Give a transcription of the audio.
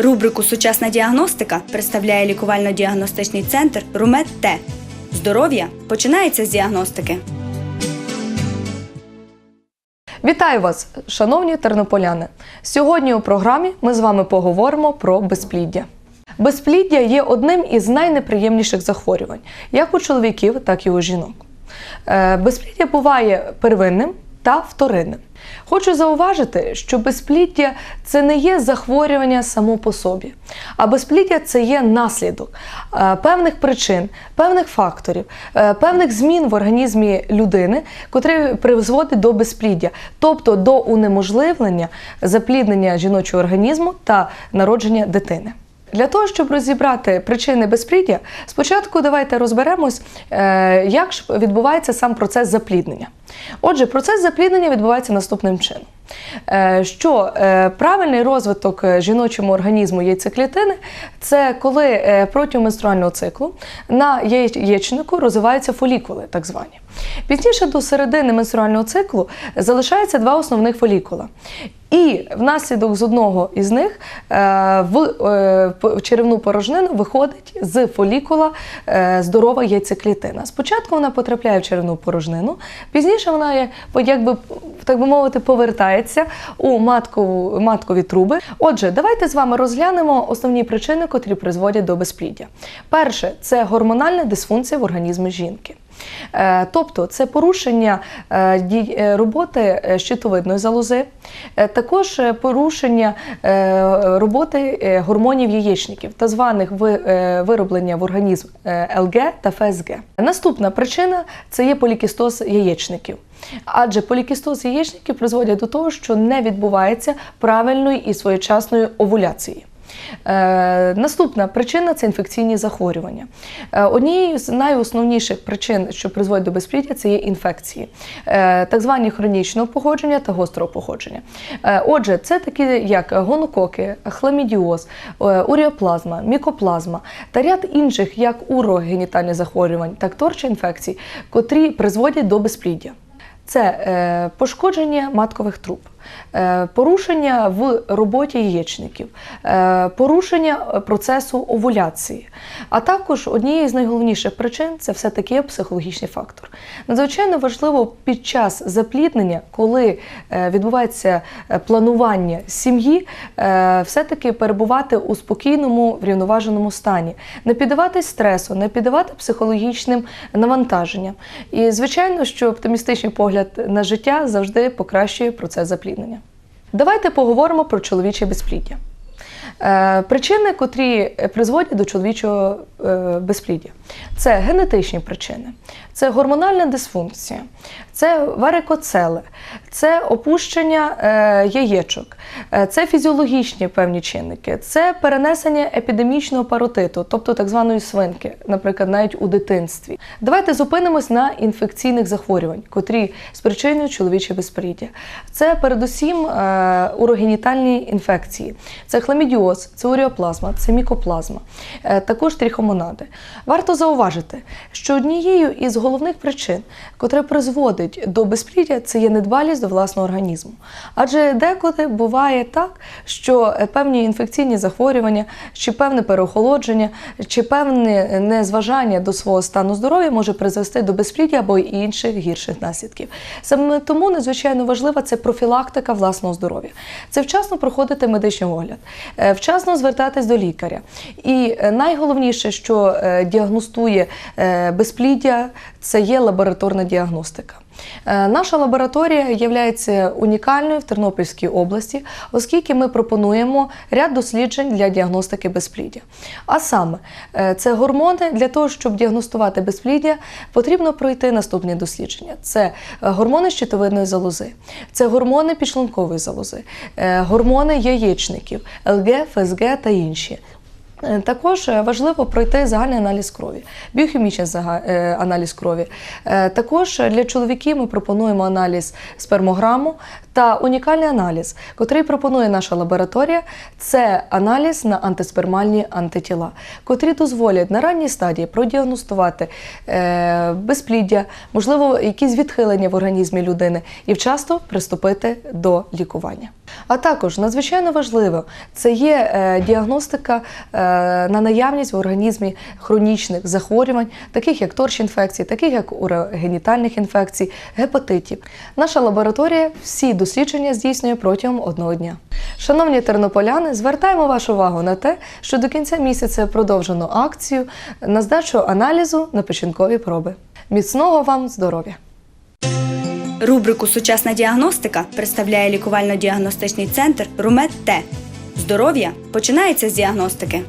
Рубрику Сучасна діагностика представляє лікувально-діагностичний центр Румет Т. Здоров'я починається з діагностики. Вітаю вас, шановні тернополяни! Сьогодні у програмі ми з вами поговоримо про безпліддя. Безпліддя є одним із найнеприємніших захворювань, як у чоловіків, так і у жінок. Е, Безпліддя буває первинним та вторинним. Хочу зауважити, що безпліддя це не є захворювання само по собі, а безпліддя це є наслідок е, певних причин, певних факторів, е, певних змін в організмі людини, котрі призводять до безпліддя, тобто до унеможливлення запліднення жіночого організму та народження дитини. Для того, щоб розібрати причини безпліддя, спочатку давайте розберемось, е, як відбувається сам процес запліднення. Отже, процес запліднення відбувається наступним чином. Е, Що е, правильний розвиток е, жіночому організму яйцеклітини це коли протягом менструального циклу на яєчнику розвиваються фолікули, так звані. Пізніше до середини менструального циклу залишається два основних фолікула. І внаслідок з одного із них в черевну порожнину виходить з фолікула здорова яйцеклітина. Спочатку вона потрапляє в черевну порожнину, пізніше вона якби, так би мовити, повертається у маткову, маткові труби. Отже, давайте з вами розглянемо основні причини, котрі призводять до безпліддя. Перше це гормональна дисфункція в організмі жінки. Е, Тобто це порушення е, е, роботи щитовидної залози, також порушення роботи гормонів яєчників, так званих вироблення в організм ЛГ та ФСГ. Наступна причина це є полікістоз яєчників. Адже полікістоз яєчників призводять до того, що не відбувається правильної і своєчасної овуляції. Е, наступна причина це інфекційні захворювання. Е, однією з найосновніших причин, що призводять до безпліддя, це є інфекції, е, так звані хронічного походження та гострого походження. Отже, це такі як гонококи, хламідіоз, уріоплазма, мікоплазма та ряд інших як урогенітальних захворювань, так торча інфекцій, котрі призводять до безпліддя. Це е, пошкодження маткових труб, порушення в роботі яєчників, е, порушення процесу овуляції. А також однією з найголовніших причин це все-таки психологічний фактор. Надзвичайно важливо під час запліднення, коли е, відбувається е, планування сім'ї, е, все-таки перебувати у спокійному, врівноваженому стані, не піддаватись стресу, не піддавати психологічним навантаженням. І звичайно, що оптимістичний погляд на життя завжди покращує процес запліднення. Давайте поговоримо про чоловіче безпліддя. Е, Причини, котрі призводять до чоловічого е, безпліддя, це генетичні причини, це гормональна дисфункція, це варикоцели, це опущення е, яєчок, е, це фізіологічні певні чинники, це перенесення епідемічного паротиту, тобто так званої свинки, наприклад, навіть у дитинстві. Давайте зупинимось на інфекційних захворювань, котрі спричинюють чоловіче безпліддя. Це передусім е, урогенітальні інфекції, це хламідіоз, це уріоплазма, це мікоплазма, також трихомонади. Варто зауважити, що однією із головних причин, котра призводить до безпліддя, це є недбалість до власного організму. Адже деколи буває так, що е, певні інфекційні захворювання, чи певне переохолодження, чи певне незважання до свого стану здоров'я може призвести до безпліддя або інших гірших наслідків. Саме тому надзвичайно важлива це профілактика власного здоров'я. Це вчасно проходити медичний огляд, е, вчасно звертатись до лікаря. І е, найголовніше, що е, діагностує е, безпліддя, це є лабораторна діагностика. Е, Наша лабораторія є унікальною в Тернопільській області, оскільки ми пропонуємо ряд досліджень для діагностики безпліддя. А саме, е, це гормони для того, щоб діагностувати безпліддя, потрібно пройти наступні дослідження: це гормони щитовидної залози, це гормони підшлункової залози, гормони яєчників, ЛГ, ФСГ та інші. Е, Також е, важливо пройти загальний аналіз крові, біохімічний е, аналіз крові. Також для чоловіків ми пропонуємо аналіз спермограму та унікальний аналіз, котрий пропонує наша лабораторія. Це аналіз на антиспермальні антитіла, котрі дозволять на ранній стадії продіагностувати безпліддя, можливо, якісь відхилення в організмі людини і вчасно приступити до лікування. А також надзвичайно важливо це є е, діагностика е, на наявність в організмі хронічних захворювань, таких як торч-інфекцій, таких як урогенітальних інфекцій, гепатитів. Наша лабораторія всі дослідження здійснює протягом одного дня. Шановні тернополяни, звертаємо вашу увагу на те, що до кінця місяця продовжено акцію на здачу аналізу на печінкові проби. Міцного вам здоров'я! Рубрику Сучасна діагностика представляє лікувально-діагностичний центр Румет Т. Здоров'я починається з діагностики.